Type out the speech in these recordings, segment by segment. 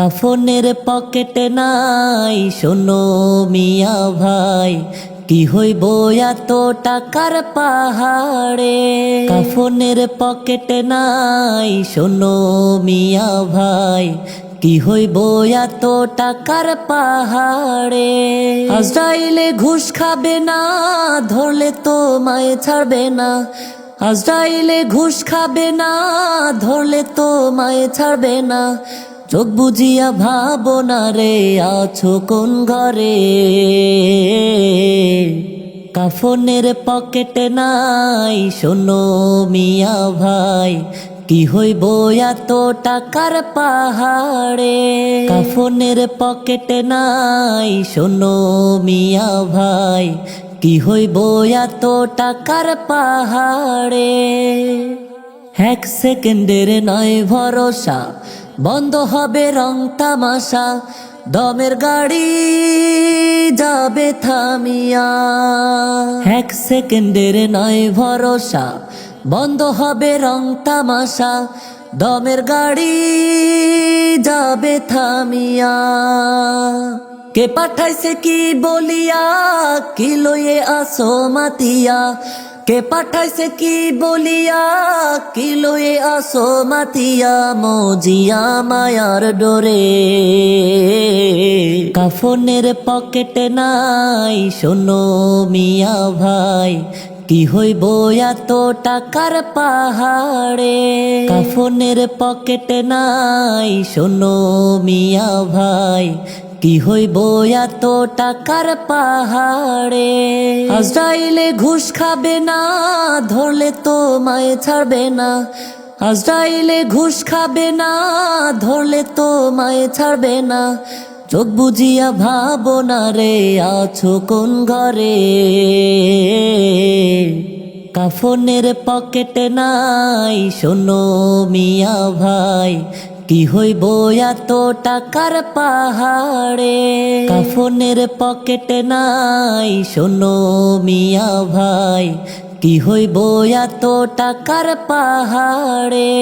কাফনের পকেটে নাই। শোনো মিয়া ভাই, কি হইব এত টাকার পাহাড়ে? কাফনের পকেটে নাই। শোনো মিয়া ভাই, কি হইব এত টাকার পাহাড়ে? আজরাইলে ঘুষ খাবে না, ধরলে তো মায়ে ছাড়বে না। আজরাইলে ঘুষ খাবে না, ধরলে তো মায়ে ছাড়বে না। চোখ বুঝিয়া ভাবনা রে, আছো কোন ঘরে? কাফনের পকেটে নাই, শোনো মিয়া ভাই, কি হইব এত টাকার পাহাড়ে? কাফনের পকেটে নাই, শোনো মিয়া ভাই, কি হইব এত টাকার পাহাড়ে? এক সেকেন্ডের নয় ভরসা বন্ধ হবে রং তামাশা, দমের গাড়ি যাবে থামিয়া। এক সেকেন্ডের নয় ভরসা, বন্ধ হবে রং তামাশা, দমের গাড়ি যাবে থামিয়া। কে পাঠাইছে কি বলিয়া, কি লয়ে আসো মাতিয়া কে পাঠাইছে কি বলিয়া? কি লয়ে আসো মাতিয়া মজিয়া মায়ার ডোরে? কাফনের পকেটে নাই, শোনো মিয়া ভাই, কি হইব এত টাকার পাহাড়ে? কাফনের পকেটে নাই, শোনো মিয়া ভাই কি হইব এত টাকার পাহাড়ে? আজরাইলে ঘুষ খাবে না, ধরলে তো মায়ে ছাড়বে না। আজরাইলে ঘুষ খাবে না, ধরলে তো মায়ে ছাড়বে না। চোখ বুঝিয়া ভাবনা রে, আছো কোন ঘরে? কাফনের পকেটে নাই, শোনো মিয়া ভাই কি হইব এত টাকার পাহাড়ে? কাফনের পকেটে নাই, শোনো মিয়া ভাই। কি হইব এত টাকার পাহাড়ে?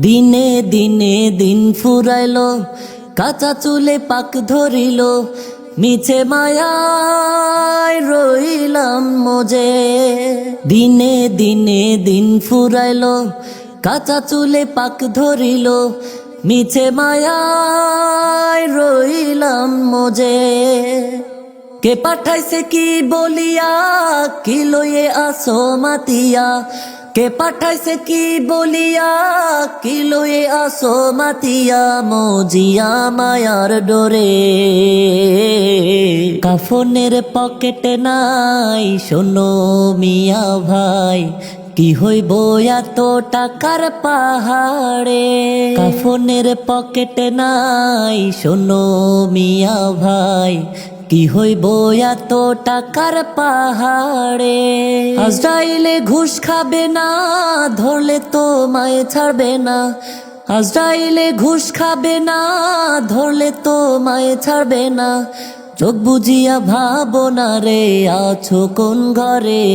দিনে দিনে দিন ফুরাইলো, কাঁচা চুলে পাক ধরিল, মিছে মায়ায় রইলাম মজে। দিনে দিনে দিন ফুরাইলো কাঁচা চুলে পাক ধরিল, মিছে মায়ায় রইলাম মজে। কে পাঠাইছে কি বলিয়া, কি লয়ে আসো মাতিয়া? কে পাঠাইছে কি বলিয়া, কি লয়ে আসো মাতিয়া? মজিয়া মায়ার ডোরে। কাফনের পকেটে নাই, শোনো মিয়া ভাই কি হইব এত টাকার পাহাড়ে? কাফনের পকেটে নাই, শোনো মিয়া ভাই। কি হইব এত টাকার পাহাড়ে? আজরাইলে ঘুষ খাবে না, ধরলে তো মায়ে ছাড়বে না। আজরাইলে ঘুষ খাবে না, ধরলে তো মায়ে ছাড়বে না। চোখ বুঝিয়া ভাবনা রে, আছো কোন ঘরে?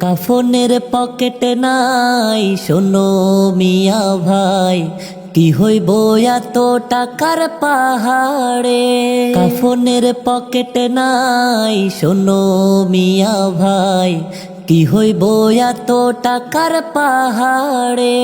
কাফনের পকেটে নাই, শোনো মিয়া ভাই, কি হইব এত টাকার পাহাড়ে? কাফনের পকেটে নাই, শোনো মিয়া ভাই, কি হইব এত টাকার পাহাড়ে?